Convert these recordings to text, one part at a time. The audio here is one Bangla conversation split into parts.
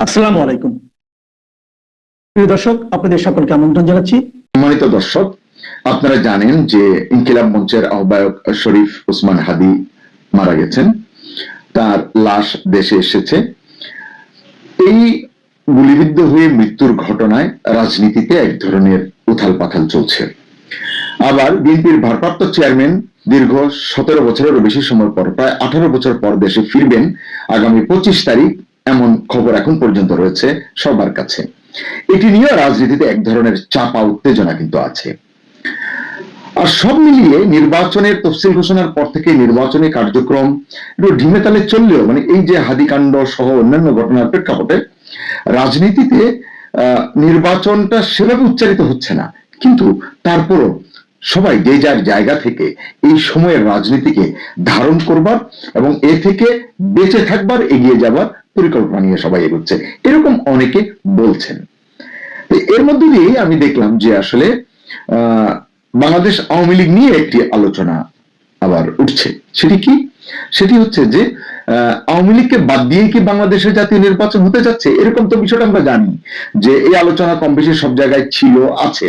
আসসালামু আলাইকুম। প্রিয় দর্শক, আপনাদের সকলকে আমন্ত্রণ জানাচ্ছি। সম্মানিত দর্শক, আপনারা জানেন যে ইনকিলাব মঞ্চের আহ্বায়ক শরীফ ওসমান হাদি মারা গেছেন। তার লাশ দেশে এসেছে। এই গুলিবিদ্ধ হয়ে মৃত্যুর ঘটনায় রাজনীতিতে এক ধরনের উথাল পাথাল চলছে। আবার বিএনপির ভারপ্রাপ্ত চেয়ারম্যান দীর্ঘ সতেরো বছরেরও বেশি সময় পর, প্রায় আঠারো বছর পর দেশে ফিরবেন। আগামী পঁচিশ তারিখ এমন খবর এখন পর্যন্ত রয়েছে সবার কাছে। এটি নিয়ে রাজনীতিতে এক ধরনের চাপা উত্তেজনা কিন্তু আছে। আর সব মিলিয়ে নির্বাচনের তফসিল ঘোষণার পর থেকে নির্বাচনী কার্যক্রম একটু ঢিমে তালে চললেও মানে এই যে হাদিকাণ্ড সহ অন্যান্য ঘটনার প্রেক্ষাপটে রাজনীতিতে নির্বাচনটা সেভাবে উচ্চারিত হচ্ছে না। কিন্তু তারপরও সবাই যে যার জায়গা থেকে এই সময়ের রাজনীতিকে ধারণ করবার এবং এ থেকে বেঁচে থাকবার, এগিয়ে যাবার পরিকল্পনা নিয়ে সবাই এগোচ্ছে। এরকম অনেকে বলছেন। এর মধ্যে দিয়ে আমি দেখলাম যে আসলে বাংলাদেশ আওয়ামী লীগ নিয়ে একটি আলোচনা আবার উঠছে। সেটি কি? সেটি হচ্ছে যে আওয়ামী লীগকে বাদ দিয়ে কি বাংলাদেশের জাতীয় নির্বাচন হতে যাচ্ছে? এরকম তো বিষয়টা আমরা জানি যে এই আলোচনা কম বেশি সব জায়গায় ছিল, আছে।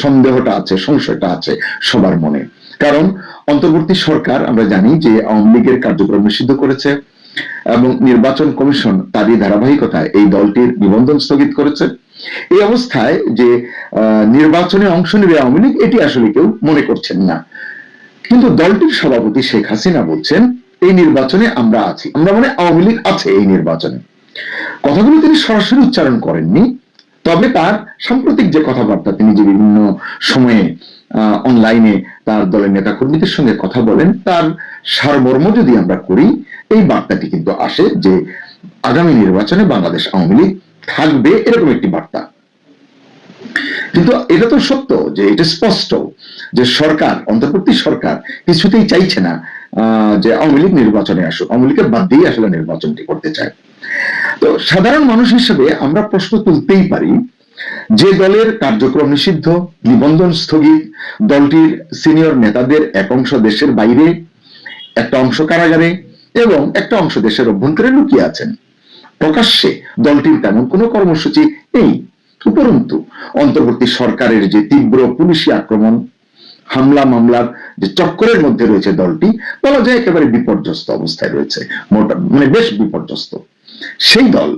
সন্দেহটা আছে, সংশয়টা আছে সবার মনে। কারণ অন্তর্বর্তী সরকার, আমরা জানি যে আওয়ামী লীগের কার্যক্রম নিষিদ্ধ করেছে। এবং নির্বাচন কমিশন তারই ধারাবাহিকতায় এই দলটির নিবন্ধন স্থগিত করেছে। এই অবস্থায় যে নির্বাচনে অংশ নেবে আওয়ামী লীগ, এটি আসলে কেউ মনে করছেন না। কিন্তু দলটির সভাপতি শেখ হাসিনা বলছেন, এই নির্বাচনে আমরা আছি। আমরা মানে আওয়ামী লীগ আছে এই নির্বাচনে। কথাগুলো তিনি সরাসরি উচ্চারণ করেননি, তবে তার সাম্প্রতিক যে কথাবার্তা তিনি যে বিভিন্ন সময়ে অনলাইনে তার দলের নেতাকর্মীদের সঙ্গে কথা বলেন, তার সারমর্ম যদি আমরা করি, এই বার্তাটি কিন্তু আসে যে আগামী নির্বাচনে বাংলাদেশ আওয়ামী লীগ থাকবে এরকম একটি বার্তা। কিন্তু এটা তো সত্য যে এটা স্পষ্ট যে সরকার, অন্তর্বর্তী সরকার কিছুতেই চাইছে না যে আওয়ামী লীগ নির্বাচনে আসুক। আওয়ামী লীগের বাদ দিয়ে আসলে নির্বাচনটি করতে চায়। তো সাধারণ মানুষ হিসেবে আমরা প্রশ্ন তুলতেই পারি যে দলের কার্যক্রম নিষিদ্ধ, নিবন্ধন স্থগিত, দলটির সিনিয়র নেতাদের এক অংশ দেশের বাইরে, একটা অংশ কারাগারে এবং একটা অংশ দেশের অভ্যন্তরে লুকিয়ে আছেন। প্রকাশ্যে দলটির তেমন কোনো কর্মসূচি নেই। উপরন্তু, অন্তর্বর্তী সরকারের যে তীব্র পুলিশি আক্রমণ, হামলা মামলার যে চক্করের মধ্যে রয়েছে দলটি, বলা যায় একেবারে বিপর্যস্ত অবস্থায় রয়েছে। মানে বেশ বিপর্যস্ত। সেই দল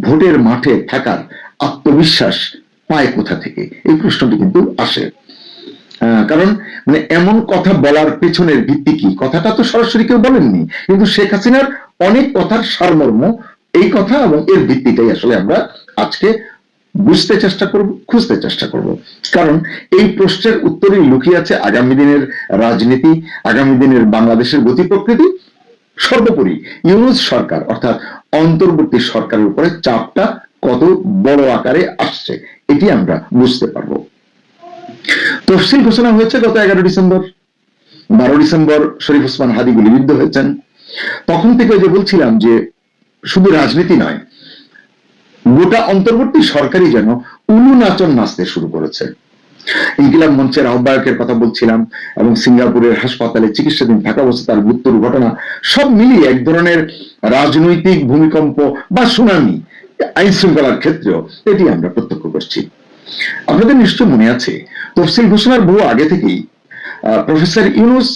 ভোটের মাঠে থাকার আত্মবিশ্বাস পায় কোথা থেকে? এই প্রশ্নটি কিন্তু আসে। কারণ মানে এমন কথা বলার পেছনের ভিত্তি কি? কথাটা তো সরাসরি কেউ বলেননি। কিন্তু শেখ হাসিনার অনেক কথার সারমর্ম এই কথা এবং এর ভিত্তিটাই আসলে আমরা আজকে বুঝতে চেষ্টা করব, খুঁজতে চেষ্টা করব। কারণ এই প্রশ্নের উত্তরেই লুকিয়ে আছে আগামী দিনের রাজনীতি, আগামী দিনের বাংলাদেশের গতি প্রকৃতি। সর্বোপরি ইউনুস সরকার, অর্থাৎ অন্তর্বর্তী সরকারের উপরে চাপটা কত বড় আকারে আসছে, এটি আমরা বুঝতে পারব। তফসিল ঘোষণা হয়েছে গত এগারো ডিসেম্বর। বারো ডিসেম্বর শরীফ ওসমান হাদি গুলিবিদ্ধ হয়েছেন। তখন থেকে যে বলছিলাম যে শুধু রাজনীতি নয়, গোটা অন্তর্বর্তী সরকারই যেন উলু নাচন নাচতে শুরু করেছে। ইনকিলাব মঞ্চের আহ্বায়কের কথা বলছিলাম এবং সিঙ্গাপুরের হাসপাতালে চিকিৎসাধীন থাকা অবস্থা তার মৃত্যুর ঘটনা সব মিলিয়ে এক ধরনের রাজনৈতিক ভূমিকম্প বা সুনামি আইন শৃঙ্খলার ক্ষেত্রেও এটি আমরা প্রত্যক্ষ করছি। আপনাদের নিশ্চয় মনে আছে, তফসিল ঘোষণার বহু আগে থেকেই প্রফেসর ইউনুস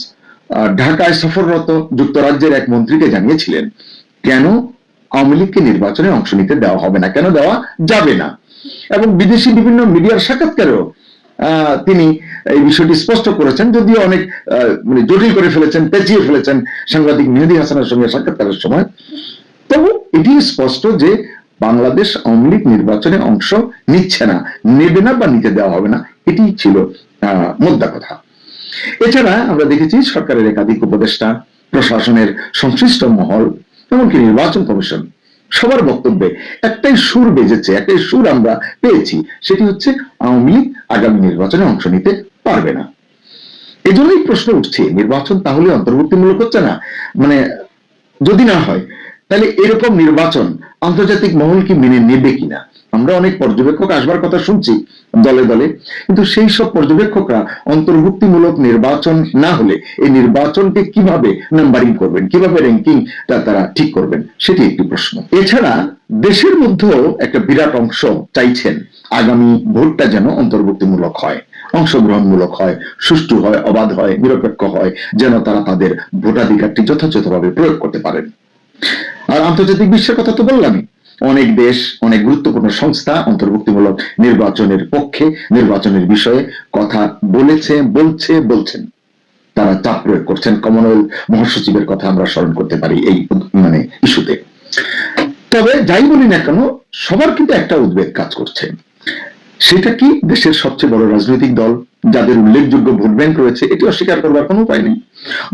ঢাকায় সফররত যুক্তরাজ্যের এক মন্ত্রীকে জানিয়েছিলেন, কেন আওয়ামী লীগকে নির্বাচনে অংশ নিতে দেওয়া হবে না? কেন দেওয়া যাবে না? এবং বিদেশি বিভিন্ন মিডিয়ার সাক্ষাৎকারেও তিনি এই বিষয়টি স্পষ্ট করেছেন, যদিও অনেক মানে জটিল করে ফেলেছেন, পেঁচিয়ে ফেলেছেন সাংবাদিক মেহেদি হাসানের সঙ্গে সাক্ষাৎকারের সময়। তবু এটি স্পষ্ট যে বাংলাদেশ আওয়ামী লীগ নির্বাচনে অংশ নিচ্ছে না নেবে না বা নিতে দেওয়া হবে না এটি ছিল আহ, কথা। এছাড়া আমরা দেখেছি সরকারের একাধিক উপদেষ্টা প্রশাসনের সংশ্লিষ্ট মহল এমনকি নির্বাচন কমিশন সবার বক্তব্যে একটাই সুর বেজেছে একটাই সুর আমরা পেয়েছি সেটি হচ্ছে আওয়ামী লীগ আগামী নির্বাচনে অংশ নিতে পারবে না। এজন্যই প্রশ্ন উঠছে নির্বাচন তাহলে অন্তর্ভুক্তিমূলক হচ্ছে না? মানে যদি না হয় তাহলে এরকম নির্বাচন আন্তর্জাতিক মহল কি মেনে নেবে কিনা? আমরা অনেক পর্যবেক্ষক আসবার কথা শুনছি দলে দলে, কিন্তু সেই সব পর্যবেক্ষকরা অন্তর্ভুক্তিমূলক নির্বাচন না হলে এই নির্বাচনকে কীভাবে নাম্বারিং করবেন, কীভাবে র্যাঙ্কিং তারা ঠিক করবেন, সেটি একটি প্রশ্ন। এছাড়া দেশের মধ্যেও একটা বিরাট অংশ চাইছেন আগামী ভোটটা যেন অন্তর্ভুক্তিমূলক হয়, অংশগ্রহণমূলক হয়, সুষ্ঠু হয়, অবাধ হয়, নিরপেক্ষ হয়, যেন তারা তাদের ভোটাধিকারটি যথাযথভাবে প্রয়োগ করতে পারেন। আর আন্তর্জাতিক বিশ্বের কথা তো বললামই। অনেক দেশ, অনেক গুরুত্বপূর্ণ সংস্থা, অন্তর্ভুক্তিমূলক নির্বাচনের পক্ষে, নির্বাচনের বিষয়ে কথা বলেছে, বলছে, বলছেন। তারা চাপ প্রয়োগ করছেন। কমনওয়েলথ মহাসচিবের কথা আমরা স্মরণ করতে পারি এই মানে ইস্যুতে। তবে যাই বলি না কেন, সবার কিন্তু একটা উদ্বেগ কাজ করছে। সেটা কি? দেশের সবচেয়ে বড় রাজনৈতিক দল যাদের উল্লেখযোগ্য ভোট ব্যাংক রয়েছে এটি অস্বীকার করবার কোনো উপায় নেই।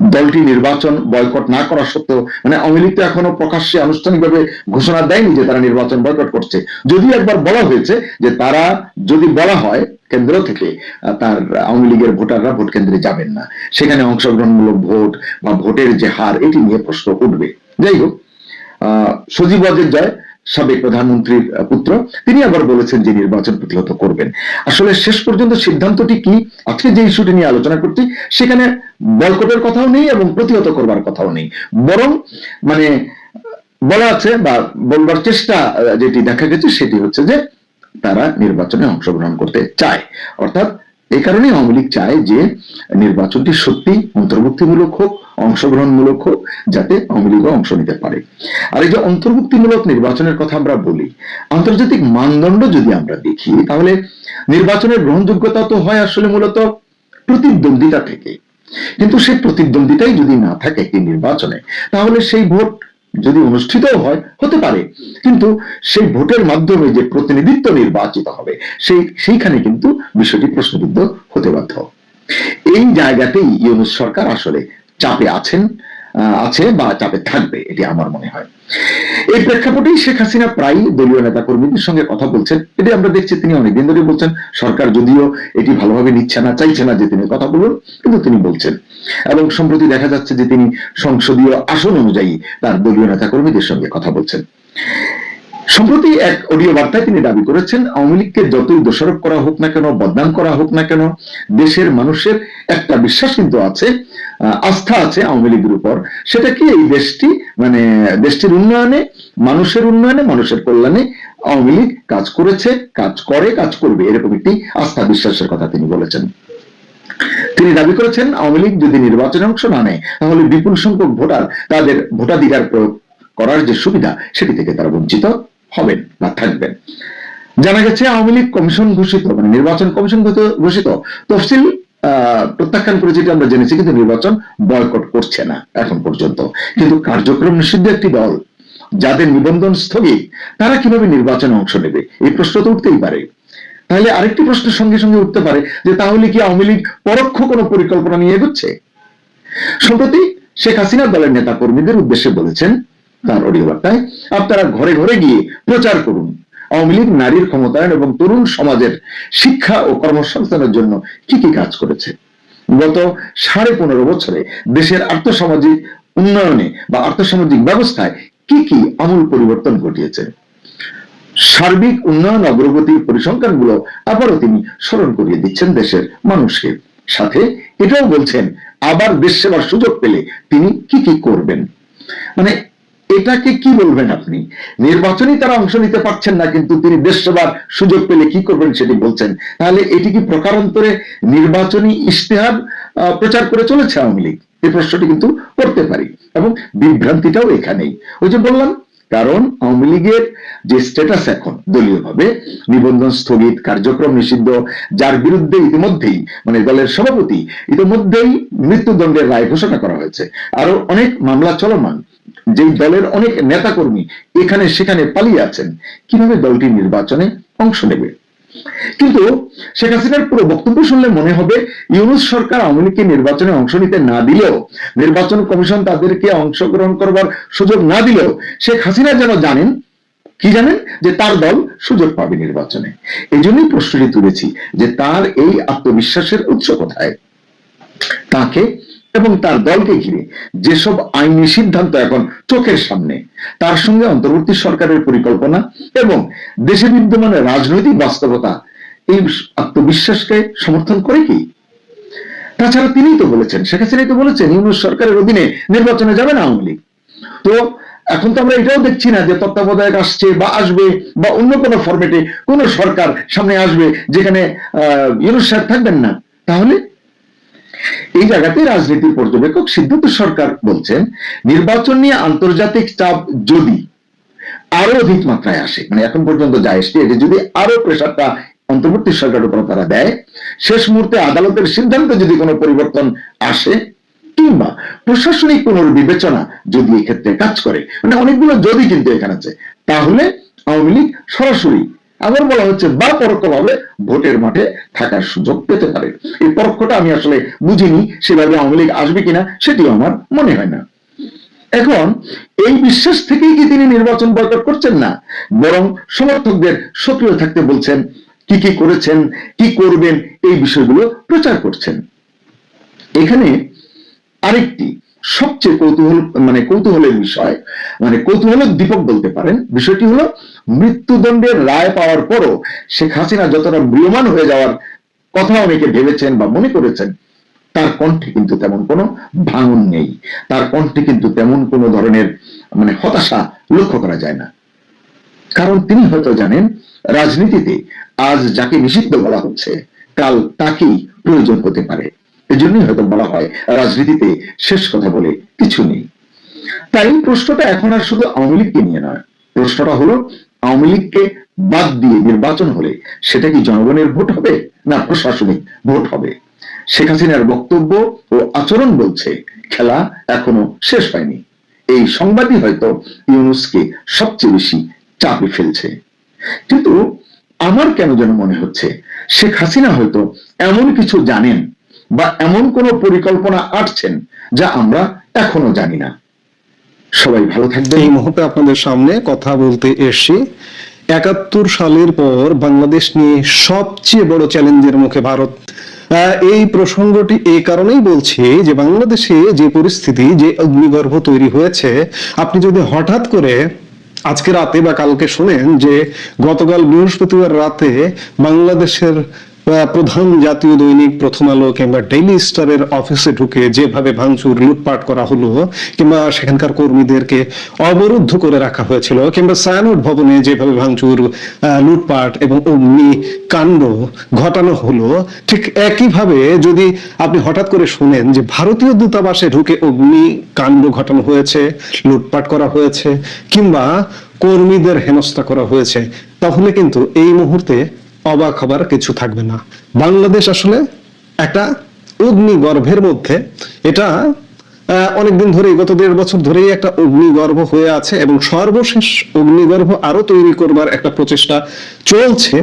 দলটি নির্বাচন বয়কট না করা সত্ত্বেও মানে আওয়ামী লীগ এখনও প্রকাশ্যে আনুষ্ঠানিকভাবে ঘোষণা দেয়নি যে তারা নির্বাচন বয়কট করছে। যদিও একবার বলা হয়েছে যে তারা যদি বলা হয় কেন্দ্র থেকে তার আওয়ামী লীগের ভোটাররা ভোট কেন্দ্রে যাবেন না। সেখানে অংশগ্রহণমূলক ভোট বা ভোটের যে হার এটি নিয়ে প্রশ্ন উঠবে। যাই হোক আহ, সজীব জয়। সাবেক প্রধানমন্ত্রীর পুত্র, তিনি আবার বলেছেন যে নির্বাচন প্রতিহত করবেন। আসলে শেষ পর্যন্ত সিদ্ধান্তটি কি? আজকে যে ইস্যুটি নিয়ে আলোচনা করছি, সেখানে বয়কটের কথাও নেই এবং প্রতিহত করবার কথাও নেই। বরং মানে বলা আছে বা বলবার চেষ্টা, যেটি দেখা গেছে সেটি হচ্ছে যে তারা নির্বাচনে অংশগ্রহণ করতে চায়। অর্থাৎ, এই কারণেই আওয়ামী লীগ চায় যে নির্বাচনটি সত্যি অন্তর্ভুক্তিমূলক হোক অংশগ্রহণমূলক হোক, যাতে আওয়ামী লীগও অংশ নিতে পারে। আর এই যে অন্তর্ভুক্তিমূলক নির্বাচনের কথা আমরা বলি, আন্তর্জাতিক মানদণ্ড যদি আমরা দেখি, তাহলে নির্বাচনের গ্রহণযোগ্যতা তো হয় আসলে মূলত প্রতিদ্বন্দ্বিতা থেকে। কিন্তু সেই প্রতিদ্বন্দ্বিতাই যদি না থাকে একটি নির্বাচনে, তাহলে সেই ভোট যদি অনুষ্ঠিত হয়, হতে পারে। কিন্তু সেই ভোটের মাধ্যমে যে প্রতিনিধিত্ব নির্বাচিত হবে, সেই, সেইখানে কিন্তু বিষয়টি প্রশ্নবিদ্ধ হতে বাধ্য। এই জায়গাতেই ইউনুস সরকার আসলে চাপে আছেন আছে বা চাপে থাকবে, এটি আমার মনে হয়। এই প্রেক্ষাপটেই শেখ হাসিনা প্রায় দলীয় নেতা কর্মীদের সঙ্গে কথা বলছেন। এটি আমরা দেখছি তিনি অনেকদিন ধরে বলছেন, সরকার যদিও এটি ভালোভাবে নিচ্ছে না, চাইছে না যে তিনি কথা বলুন, কিন্তু তিনি বলছেন। এবং সম্প্রতি দেখা যাচ্ছে যে তিনি সংসদীয় আসন অনুযায়ী তার দলীয় নেতা কর্মীদের সঙ্গে কথা বলছেন। সম্প্রতি এক অডিও বার্তায় তিনি দাবি করেছেন, আওয়ামী লীগকে যতই দোষারোপ করা হোক না কেন, বদনাম করা হোক না কেন, দেশের মানুষের একটা বিশ্বাস কিন্তু আছে আস্থা আছে আওয়ামী লীগের উপর। সেটা কি এই দেশটি মানে দেশটির উন্নয়নে, মানুষের উন্নয়নে, মানুষের কল্যাণে আওয়ামী লীগ কাজ করেছে, কাজ করে, কাজ করবে? এরকম একটি আস্থা বিশ্বাসের কথা তিনি বলেছেন। তিনি দাবি করেছেন, আওয়ামী লীগ যদি নির্বাচনে অংশ না নেয়, তাহলে বিপুল সংখ্যক ভোটার তাদের ভোটাধিকার প্রয়োগ করার যে সুবিধা, সেটি থেকে তারা বঞ্চিত। হবেন বা থাকবেন জানা গেছে আওয়ামী লীগ কমিশন ঘোষিত মানে নির্বাচন কমিশন ঘোষিত- তফসিল প্রত্যাখ্যান করে যেটা আমরা জেনেছি কিন্তু নির্বাচন বয়কট করছে না এখন পর্যন্ত। কিন্তু কার্যক্রম নিষিদ্ধ একটি দল, যাদের নিবন্ধন স্থগিত, তারা কীভাবে নির্বাচনে অংশ নেবে? এই প্রশ্ন তো উঠতেই পারে। তাহলে আরেকটি প্রশ্নের সঙ্গে সঙ্গে উঠতে পারে যে তাহলে কি আওয়ামী লীগ পরোক্ষ কোনো পরিকল্পনা নিয়ে এগোচ্ছে? সম্প্রতি শেখ হাসিনা দলের নেতা কর্মীদের উদ্দেশ্যে বলেছেন তার অডিও বার্তায় আপনারা ঘরে ঘরে গিয়ে প্রচার করুন। আওয়ামী লীগ নারীর ক্ষমতায়ন এবং তরুণ সমাজের শিক্ষা ও কর্মসংস্থানের জন্য কি কি কাজ করেছে? গত সাড়ে পনেরো বছরে দেশের আর্থসামাজিক উন্নয়নে বা আর্থসামাজিক ব্যবস্থায় কি কি আমূল পরিবর্তন ঘটিয়েছে? সার্বিক উন্নয়ন অগ্রগতির পরিসংখ্যানগুলো আবারও তিনি স্মরণ করিয়ে দিচ্ছেন দেশের মানুষকে। সাথে এটাও বলছেন, আবার দেশ সেবার সুযোগ পেলে তিনি কি কি করবেন? মানে এটাকে কি বলবেন আপনি? নির্বাচনে তারা অংশ নিতে পারছেন না, কিন্তু তিনি দেশ সেবার সুযোগ পেলে কি করবেন সেটি বলছেন। তাহলে এটি কি প্রকারান্তরে নির্বাচনী ইশতেহার প্রচার করে চলেছে আওয়ামী লীগ? এই প্রশ্নটি কিন্তু করতে পারি। এবং বিভ্রান্তিটাও এখানেই। ওই যে বললাম, কারণ আওয়ামী লীগের যে স্ট্যাটাস এখন দলীয়ভাবে, নিবন্ধন স্থগিত কার্যক্রম নিষিদ্ধ, যার বিরুদ্ধে ইতিমধ্যেই মানে দলের সভাপতি, ইতিমধ্যেই মৃত্যুদণ্ডের রায় ঘোষণা করা হয়েছে। আরও অনেক মামলা চলমান। যেই দলের অনেক নেতাকর্মী এখানে সেখানে পালিয়ে আছেন, কীভাবে দলটি নির্বাচনে অংশ নেবে? কিন্তু শেখ হাসিনার পুরো বক্তব্য শুনলে মনে হবে, ইউনুস সরকার আওয়ামী লীগকে নির্বাচনে অংশ নিতে না দিলেও, নির্বাচন কমিশন তাদেরকে অংশগ্রহণ করবার সুযোগ না দিলেও শেখ হাসিনা যেন জানেন, কি জানেন? যে তার দল সুযোগ পাবে নির্বাচনে। এই জন্যই প্রশ্নটি তুলেছি যে তার এই আত্মবিশ্বাসের উৎস কোথায়? তাকে এবং তার দলকে ঘিরে যেসব আইনি সিদ্ধান্ত এখন চোখের সামনে, তার সঙ্গে অন্তর্বর্তী সরকারের পরিকল্পনা এবং দেশে বিদ্যমান রাজনৈতিক বাস্তবতা, এই আত্মবিশ্বাসকে সমর্থন করে কি? তাছাড়া তিনিই তো বলেছেন, শেখ হাসিনাই তো বলেছেন, ইউনুস সরকারের অধীনে নির্বাচনে যাবে না আওয়ামী লীগ। তো এখন তো আমরা এটাও দেখছি না যে তত্ত্বাবধায়ক আসছে বা আসবে বা অন্য কোনো ফরম্যাটে কোন সরকার সামনে আসবে যেখানে ইউনুস সাহেব থাকবেন না। তাহলে এই জায়গাতে রাজনীতির পর্যবেক্ষক সিদ্ধান্ত সরকার বলছেন, নির্বাচন নিয়ে আন্তর্জাতিক চাপ যদি আরও অধিক মাত্রায় আসে মানে এখন পর্যন্ত যা এসছে যদি আরও প্রেশারটা অন্তর্বর্তী সরকারের উপর তারা দেয়, শেষ মুহূর্তে আদালতের সিদ্ধান্তে যদি কোনো পরিবর্তন আসে, কিংবা প্রশাসনিক পুনর্বিবেচনা যদি এক্ষেত্রে কাজ করে মানে অনেকগুলো যদি কিন্তু এখানে আছে, তাহলে আওয়ামী লীগ সরাসরি আবার বলা হচ্ছে বা পরোক্ষভাবে ভোটের মাঠে থাকার সুযোগ পেতে পারে। এই পরোক্ষটা আমি আসলে বুঝিনি সেভাবে আওয়ামী লীগ আসবে কিনা সেটিও আমার মনে হয় না। এখন এই বিশ্বাস থেকেই কি তিনি নির্বাচন বয়কট করছেন না? বরং সমর্থকদের সক্রিয় থাকতে বলছেন, কি কি করেছেন, কি করবেন, এই বিষয়গুলো প্রচার করছেন। এখানে আরেকটি সবচেয়ে কৌতূহল মানে কৌতূহলের বিষয় মানে কৌতূহল দীপক বলতে পারেন, বিষয়টি হলো মৃত্যুদণ্ডের রায় পাওয়ার পরও শেখ হাসিনা যতটা ম্রিয়মান হয়ে যাওয়ার কথা অনেকে ভেবেছেন বা মনে করেছেন, তার কণ্ঠে কিন্তু তেমন কোনো ভাঙন নেই। তার কণ্ঠে কিন্তু তেমন কোনো ধরনের মানে হতাশা লক্ষ্য করা যায় না। কারণ তিনি হয়তো জানেন, রাজনীতিতে আজ যাকে নিষিদ্ধ বলা হচ্ছে, কাল তাকেই প্রয়োজন হতে পারে। এজন্যই হয়তো বলা হয় রাজনীতিতে শেষ কথা বলে কিছু নেই। তাই প্রশ্নটা এখন আর শুধু আওয়ামী লীগকে নিয়ে নয়, প্রশ্নটা হলো আওয়ামী লীগকে বাদ দিয়ে নির্বাচন হলে সেটা কি জনগণের ভোট হবে না প্রশাসনিক ভোট হবে? শেখ হাসিনার বক্তব্য ও আচরণ বলছে, খেলা এখনও শেষ হয়নি। এই সংবাদই হয়তো ইউনুসকে সবচেয়ে বেশি চাপে ফেলছে। কিন্তু আমার কেন যেন মনে হচ্ছে, শেখ হাসিনা হয়তো এমন কিছু জানেন বা এমন কোন পরিকল্পনা আটছেন যা আমরা এখনও জানি না। সবাই ভালো থাকবেন। এই মুহূর্তে আপনাদের সামনে কথা বলতে এসছি। একাত্তর সালের পর বাংলাদেশ নিয়ে সবচেয়ে বড় চ্যালেঞ্জের মুখে ভারত। এই প্রসঙ্গটি এই কারণেই বলছি যে বাংলাদেশে যে পরিস্থিতি, যে অগ্নিগর্ভ তৈরি হয়েছে, আপনি যদি হঠাৎ করে আজকে রাতে বা কালকে শোনেন যে গতকাল বৃহস্পতিবার রাতে বাংলাদেশের প্রধান জাতীয় দৈনিক প্রথম আলো কিংবা ডেইলি স্টারের অফিসে ঢুকে যেভাবে ভাঙচুর, লুটপাট করা হলো, কিংবা সেখানকার কর্মীদেরকে অবরুদ্ধ করে রাখা হয়েছিল, কিংবা সায়ানুট ভবনে যেভাবে ভাঙচুর লুটপাট এবং অগ্নি কাণ্ড ঘটানো হলো, ঠিক একইভাবে যদি আপনি হঠাৎ করে শুনেন যে ভারতীয় দূতাবাসে ঢুকে অগ্নি কাণ্ড ঘটানো হয়েছে, লুটপাট করা হয়েছে, কিংবা কর্মীদের হেনস্থা করা হয়েছে, তাহলে কিন্তু এই মুহূর্তে অবাক হবার কিছু থাকবে না। বাংলাদেশ আসলে একটা অগ্নিগর্ভের মধ্যে। এটা অনেকদিন ধরেই, গত দেড় বছর ধরেই একটা অগ্নিগর্ভ হয়ে আছে এবং সর্বশেষ অগ্নিগর্ভ আরও তৈরি করবার একটা প্রচেষ্টা চলছে।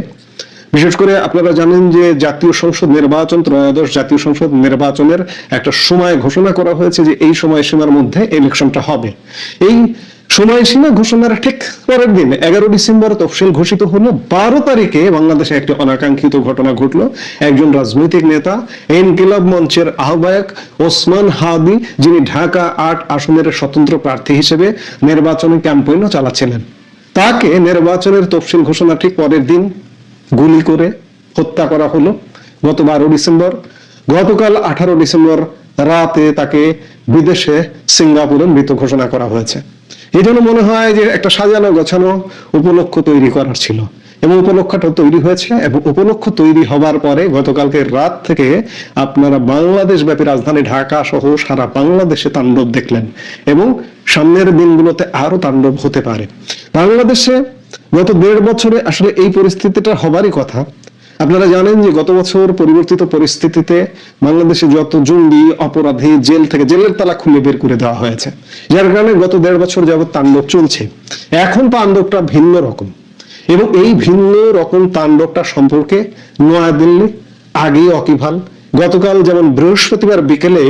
বিশেষ করে আপনারা জানেন যে জাতীয় সংসদ নির্বাচন, ত্রয়োদশ জাতীয় সংসদ নির্বাচনের একটা সময় ঘোষণা করা হয়েছে যে এই সময় সীমার মধ্যে ইলেকশনটা হবে। এই সময়সীমা ঘোষণার ঠিক পরের দিন, এগারো ডিসেম্বর তফসিল ঘোষিত হলো। বারো তারিখে বাংলাদেশে একটি অনাকাঙ্ক্ষিত ঘটনা ঘটলো। একজন রাজনৈতিক নেতা ইনকিলাব মঞ্চের আহ্বায়ক ওসমান হাদি, যিনি ঢাকা আট আসনের স্বতন্ত্র প্রার্থী হিসেবে নির্বাচনী ক্যাম্পেইনও চালাচ্ছিলেন। তাকে নির্বাচনের তফসিল ঘোষণা ঠিক পরের দিন গুলি করে হত্যা করা হলো। গত বারো ডিসেম্বর, গতকাল আঠারো ডিসেম্বর রাতে তাকে বিদেশে সিঙ্গাপুরে মৃত ঘোষণা করা হয়েছে। এই জন্য মনে হয় যে একটা সাজানো গোছানো উপলক্ষ তৈরি করার ছিল। এবং উপলক্ষটা তৈরি হয়েছে এবং উপলক্ষ তৈরি হবার পরে গতকালকে রাত থেকে আপনারা বাংলাদেশ ব্যাপী রাজধানী ঢাকা সহ সারা বাংলাদেশে তাণ্ডব দেখলেন এবং সামনের দিনগুলোতে আরও তাণ্ডব হতে পারে। বাংলাদেশে গত দেড় বছরে আসলে এই পরিস্থিতিটা হবারই কথা। আপনারা জানেন যে গত বছর পরিবর্তিত পরিস্থিতিতে বাংলাদেশে যত জঙ্গি, অপরাধী জেল থেকে জেলের তালা খুলে বের করে দেওয়া হয়েছে। যার কারণে গত দেড় বছর যাবত তাণ্ডব চলছে। এখন তাণ্ডবটা ভিন্ন রকম। এবং এই ভিন্ন রকম তাণ্ডবটা সম্পর্কে নয়াদিল্লি আগেই অকিভাল, গতকাল যেমন বৃহস্পতিবার বিকেলে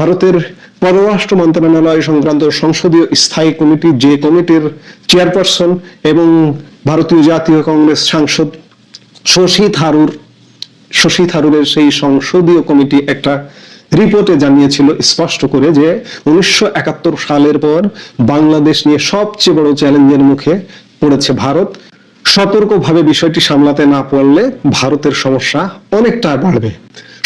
ভারতের পররাষ্ট্র মন্ত্রণালয় সংক্রান্ত সংসদীয় স্থায়ী কমিটি, যে কমিটির চেয়ারপারসন এবং ভারতীয় জাতীয় কংগ্রেস সাংসদ শশী থারুর, শশী থারুরের সেই সংসদীয় কমিটি একটা রিপোর্টে জানিয়েছিল স্পষ্ট করে যে উনিশশো একাত্তর সালের পর বাংলাদেশ নিয়ে সবচেয়ে বড় চ্যালেঞ্জের মুখে পড়েছে ভারত। সতর্কভাবে বিষয়টি সামলাতে না পারলে ভারতের সমস্যা অনেকটা বাড়বে।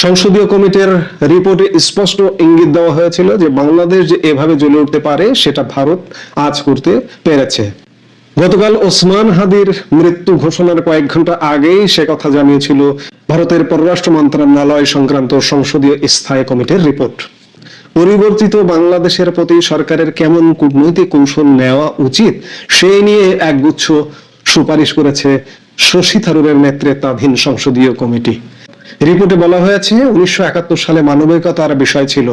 সংসদীয় কমিটির রিপোর্টে স্পষ্ট ইঙ্গিত দেওয়া হয়েছিল যে বাংলাদেশ যে এভাবে জ্বলে উঠতে পারে, সেটা ভারত আজ করতে পেরেছে। গতকাল ওসমান হাদির মৃত্যু ঘোষণার কয়েক ঘণ্টা আগেই সে কথা জানিয়েছিল ভারতের পররাষ্ট্র মন্ত্রণালয় সংক্রান্ত সংসদীয় স্থায়ী কমিটির রিপোর্ট। পরিবর্তিত বাংলাদেশের প্রতি সরকারের কেমন কূটনৈতিক কৌশল নেওয়া উচিত, সেই নিয়ে একগুচ্ছ সুপারিশ করেছে শশী থারুরের নেতৃত্বাধীন সংসদীয় কমিটি। রিপোর্টে বলা হয়েছে, উনিশশো একাত্তর সালে মানবিকতার বিষয় ছিল।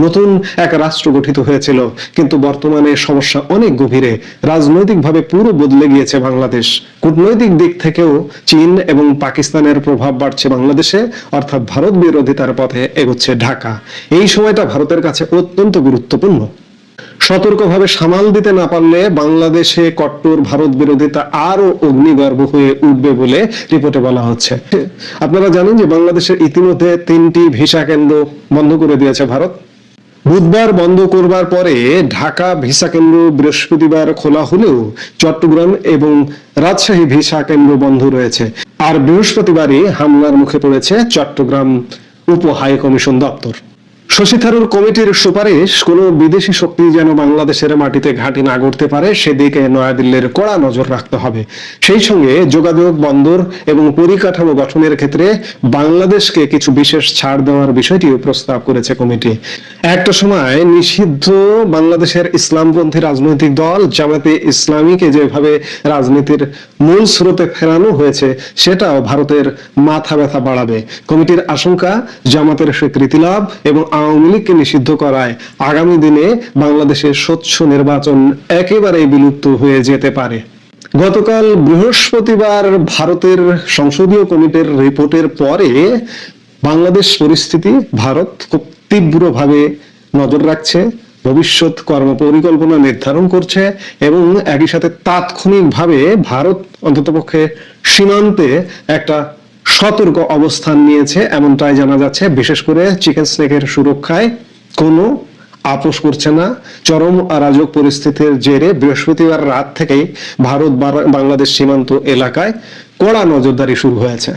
নতুন এক রাষ্ট্র গঠিত হয়েছিল, কিন্তু বর্তমানে সমস্যা অনেক গভীরে। রাজনৈতিকভাবে পুরো বদলে গিয়েছে বাংলাদেশ। কূটনৈতিক দিক থেকেও চীন এবং পাকিস্তানের প্রভাব বাড়ছে বাংলাদেশে, অর্থাৎ ভারত বিরোধিতার পথে এগোচ্ছে ঢাকা। এই সময়টা ভারতের কাছে অত্যন্ত গুরুত্বপূর্ণ। সতর্কভাবে সামাল দিতে না পারলে বাংলাদেশে কট্টর ভারত বিরোধিতা আরও অগ্নিগর্ভ হয়ে উঠবে বলে রিপোর্টে বলা হচ্ছে। আপনারা জানেন যে বাংলাদেশের ইতিমধ্যে তিনটি ভিসা কেন্দ্র বন্ধ করে দিয়েছে ভারত। বুধবার বন্ধ করবার পরে ঢাকা ভিসা কেন্দ্র বৃহস্পতিবার খোলা হলেও চট্টগ্রাম এবং রাজশাহী ভিসা কেন্দ্র বন্ধ রয়েছে। আর বৃহস্পতিবারই হামলার মুখে পড়েছে চট্টগ্রাম উপ হাই কমিশন দপ্তর। শশী থারুর কমিটির সুপারিশ, কোনো বিদেশি শক্তি যেন বাংলাদেশের মাটিতে ঘাঁটি না করতে পারে, সেদিকে নয়াদিল্লির কড়া নজর রাখতে হবে। সেই সঙ্গে যোগাযোগ বন্দর এবং পরিকাঠামো গঠনের ক্ষেত্রে বাংলাদেশকে কিছু বিশেষ ছাড় দেওয়ার বিষয়টিও প্রস্তাব করেছে কমিটি। একটা সময় নিষিদ্ধ বাংলাদেশের ইসলামপন্থী রাজনৈতিক দল জামাতে ইসলামীকে যেভাবে রাজনীতির মূল স্রোতে ফেরানো হয়েছে, সেটাও ভারতের মাথা ব্যথা বাড়াবে। কমিটির আশঙ্কা, জামাতের স্বীকৃতি লাভ এবং আওয়ামী লীগকে নিষিদ্ধ করায় আগামী দিনে বাংলাদেশের স্বচ্ছ নির্বাচন একেবারেই বিলুপ্ত হয়ে যেতে পারে। গতকাল বৃহস্পতিবার ভারতের সংসদীয় কমিটির রিপোর্টের পরে বাংলাদেশ পরিস্থিতি ভারত খুব তীব্রভাবে নজর রাখছে, ভবিষ্যৎ কর্ম পরিকল্পনা নির্ধারণ করছে এবং একই সাথে তাৎক্ষণিকভাবে ভারত অন্ততপক্ষে সীমান্তে একটা সতর্ক অবস্থান নিয়েছে, এমনটাই জানা যাচ্ছে। বিশেষ করে চিকেন স্নেকের সুরক্ষায় কোনো আপোষ করছে না। চরম অরাজক পরিস্থিতির জেরে বৃহস্পতিবার রাত থেকেই ভারত বাংলাদেশ সীমান্ত এলাকায় কড়া নজরদারি শুরু হয়েছে।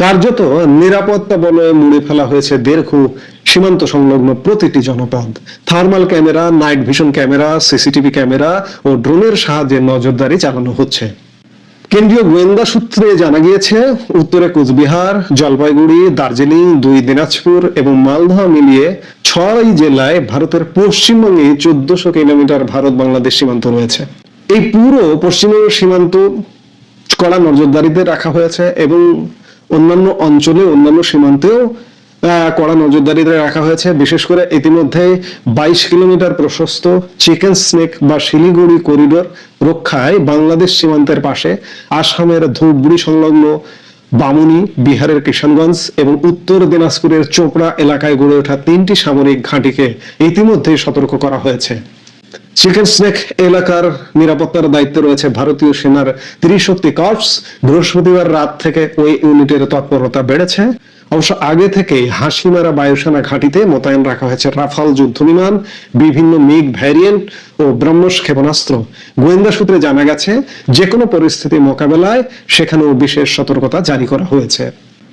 কার্যত নিরাপত্তা বলয়ে মুড়ে ফেলা হয়েছে দীর্ঘ সীমান্ত সংলগ্ন প্রতিটি জনপদ। Thermal camera, night vision camera, CCTV camera ও ড্রোনের সাহায্যে নজরদারি চালানো হচ্ছে। কেন্দ্রীয় গোয়েন্দা সূত্রে জানা গিয়েছে, উত্তরে কোচবিহার, জলপাইগুড়ি, দার্জিলিং, দুই দিনাজপুর এবং মালদহ মিলিয়ে ছয় জেলায় ভারতের পশ্চিমবঙ্গে চোদ্দশো কিলোমিটার ভারত বাংলাদেশ সীমান্ত রয়েছে। এই পুরো পশ্চিমবঙ্গ সীমান্ত কড়া নজরদারিতে রাখা হয়েছে এবং অন্যান্য অঞ্চলে, অন্যান্য সীমান্তেও কড়া নজরদারিতে রাখা হয়েছে। বিশেষ করে ইতিমধ্যে বাইশ কিলোমিটার প্রশস্ত চিকেন স্নেক বা শিলিগুড়ি করিডোর রক্ষায় বাংলাদেশ সীমান্তের পাশে আসামের ধূপগুড়ি সংলগ্ন বামুনি, বিহারের কিষানগঞ্জ এবং উত্তর দিনাজপুরের চোপড়া এলাকায় গড়ে ওঠা তিনটি সামরিক ঘাঁটিকে ইতিমধ্যেই সতর্ক করা হয়েছে। চিকেন স্নেক এলাকার নিরাপত্তার দায়িত্বে রয়েছে ভারতীয় সেনার ত্রিশক্তি কর্পস। বৃহস্পতিবার রাত থেকে ওই ইউনিটের তৎপরতা বেড়েছে। অবশ্য আগে থেকেই হাসিমারা বায়ুসেনা ঘাঁটিতে মোতায়েন রাখা হয়েছে রাফাল যুদ্ধ বিমান, বিভিন্ন মিগ ভ্যারিয়েন্ট ও ব্রহ্মস ক্ষেপণাস্ত্র। গোয়েন্দা সূত্রে জানা গেছে যে কোনো পরিস্থিতি মোকাবেলায় সেখানেও বিশেষ সতর্কতা জারি করা হয়েছে।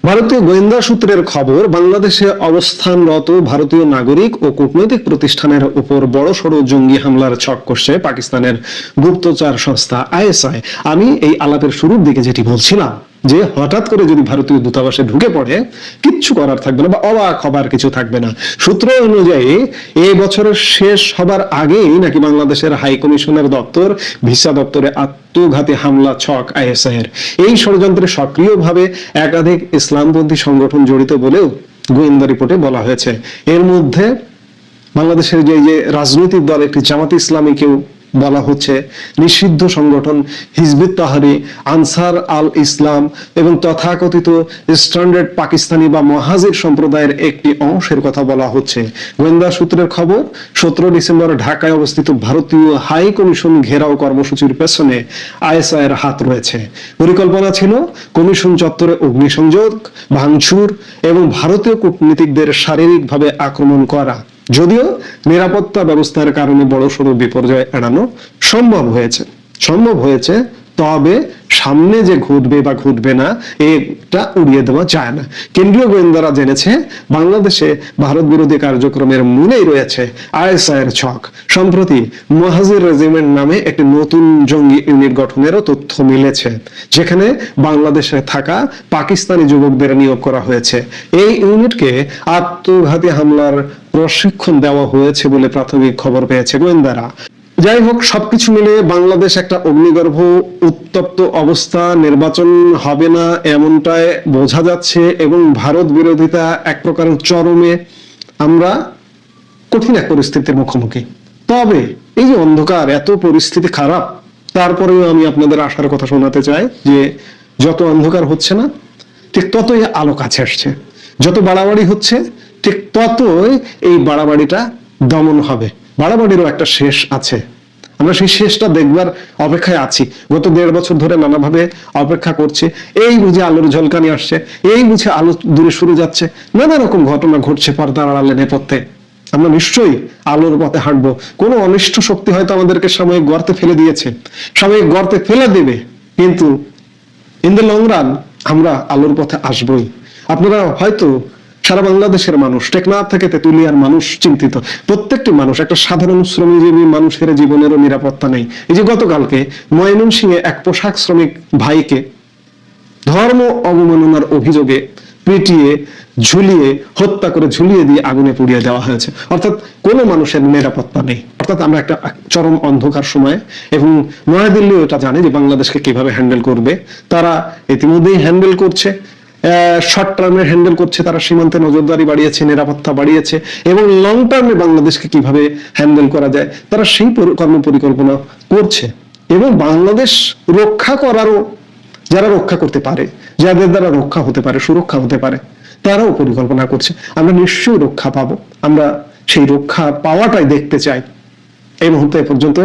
ভারতীয় গোয়েন্দা সূত্রের খবর, বাংলাদেশে অবস্থানরত ভারতীয় নাগরিক ও কূটনৈতিক প্রতিষ্ঠানের উপর বড় সড় জঙ্গি হামলার ছক করছে পাকিস্তানের গুপ্তচর সংস্থা আইএসআই। আমি এই আলাপের শুরুর দিকে যেটি বলছিলাম। যে হঠাৎ করে যদি ভারতীয় দূতাবাসে ঢুকে পড়ে, কিচ্ছু করার থাকবে না বা অবাক হবার কিছু থাকবে না। সূত্র অনুযায়ী এই বছরের শেষ হবার আগেই নাকি বাংলাদেশের হাই কমিশনের দপ্তর, ভিসা দপ্তরে আত্মঘাতী হামলা, ছক আইএসআই এর এই ষড়যন্ত্রে সক্রিয়ভাবে একাধিক ইসলামপন্থী সংগঠন জড়িত বলেও গোয়েন্দা রিপোর্টে বলা হয়েছে। এর মধ্যে বাংলাদেশের যে যে রাজনৈতিক দল, একটি জামাত ইসলামীকেও বলা হচ্ছে, নিষিদ্ধ সংগঠন হিজবুত তাহারি, আনসার আল ইসলাম এবং তথাকথিত স্ট্যান্ডার্ড পাকিস্তানি বা মহাজির সম্প্রদায়ের একটি অংশের কথা বলা হচ্ছে। গোয়েন্দা সূত্রের খবর, সতেরো ডিসেম্বর ঢাকায় অবস্থিত ভারতীয় হাই কমিশন ঘেরাও কর্মসূচির পেছনে আইএসআই এর হাত রয়েছে। পরিকল্পনা ছিল, কমিশন চত্বরে অগ্নিসংযোগ, ভাঙচুর এবং ভারতীয় কূটনীতিকদের শারীরিকভাবে আক্রমণ করা। যদিও নিরাপত্তা ব্যবস্থার কারণে বড়সড় বিপর্যয় এড়ানো সম্ভব হয়েছে। সম্ভব হয়েছে তবে সামনে যে ঘটবে বা ঘটবে না, এটা উড়িয়ে দেওয়া যায় না। কেন্দ্রীয় গোয়েন্দারা জেনেছে, বাংলাদেশে ভারত বিরোধী কার্যক্রমের মূলেই রয়েছে আইএসআই এর ছক। সম্প্রতি মহাজির রেজিমেন্ট নামে একটি নতুন জঙ্গি ইউনিট গঠনেরও তথ্য মিলেছে, যেখানে বাংলাদেশে থাকা পাকিস্তানি যুবকদের নিয়োগ করা হয়েছে। এই ইউনিটকে আত্মঘাতী হামলার প্রশিক্ষণ দেওয়া হয়েছে বলে প্রাথমিক খবর পেয়েছে গোয়েন্দারা। যাই হোক, সবকিছু মিলে বাংলাদেশ একটা অগ্নিগর্ভ, উত্তপ্ত অবস্থা, নির্বাচন হবে না এমনটাই বোঝা যাচ্ছে এবং ভারত বিরোধিতা এক প্রকার চরমে আমরা কঠিন এক পরিস্থিতির মুখোমুখি। তবে এই যে অন্ধকার, এত পরিস্থিতি খারাপ, তারপরেও আমি আপনাদের আশার কথা শোনাতে চাই যে যত অন্ধকার হচ্ছে না, ঠিক ততই আলো কাছে আসছে। যত বাড়াবাড়ি হচ্ছে, ঠিক ততই এই বাড়াবাড়িটা দমন হবে। বাড়াবাড়িরও একটা শেষ আছে। আমরা সেই শেষটা দেখবার অপেক্ষায় আছি। গত দেড় বছর ধরে নানাভাবে অপেক্ষা করছে। এই বুঝে আলোর ঝলকানি আসছে, এই বুঝে আলো দূরে সরে যাচ্ছে, নানা রকম ঘটনা ঘটছে পর্দার আড়ালে নেপথ্যে। আমরা নিশ্চয়ই আলোর পথে হাঁটবো। কোনো অনিষ্ট শক্তি হয়তো আমাদেরকে সাময়িক গর্তে ফেলে দিয়েছে। সাময়িক গর্তে ফেলে দেবে। কিন্তু ইন দ্য লং রান আমরা আলোর পথে আসবই। আপনারা হয়তো সারা বাংলাদেশের মানুষ, টেকনাফ থেকে তেতুলিয়ার মানুষ চিন্তিত। প্রত্যেকটি মানুষ, একটা সাধারণ শ্রমজীবী মানুষের জীবনেরও নিরাপত্তা নেই। এই যে গতকালকে ময়মনসিংহে এক পোশাক শ্রমিক ভাইকে ধর্ম অবমাননার অভিযোগে পিটিয়ে, ঝুলিয়ে, হত্যা করে ঝুলিয়ে দিয়ে আগুনে পুড়িয়ে দেওয়া হয়েছে। অর্থাৎ কোনো মানুষের নিরাপত্তা নেই। অর্থাৎ আমরা একটা চরম অন্ধকার সময় এবং নয়াদিল্লিও এটা জানে যে বাংলাদেশকে কীভাবে হ্যান্ডেল করবে। তারা ইতিমধ্যেই হ্যান্ডেল করছে। শর্ট টার্মে হ্যান্ডেল করছে, তারা সীমান্তে নজরদারি বাড়িয়েছে, নিরাপত্তা বাড়িয়েছে, এবং লং টার্মে বাংলাদেশকে কীভাবে হ্যান্ডেল করা যায়, তারা সেই কর্ম পরিকল্পনা করছে। এবং বাংলাদেশ রক্ষা করারও, যারা রক্ষা করতে পারে, যাদের দ্বারা রক্ষা হতে পারে, সুরক্ষা হতে পারে, তারাও পরিকল্পনা করছে। আমরা নিশ্চয়ই রক্ষা পাবো। আমরা সেই রক্ষা পাওয়াটাই দেখতে চাই। এই মুহূর্তে পর্যন্ত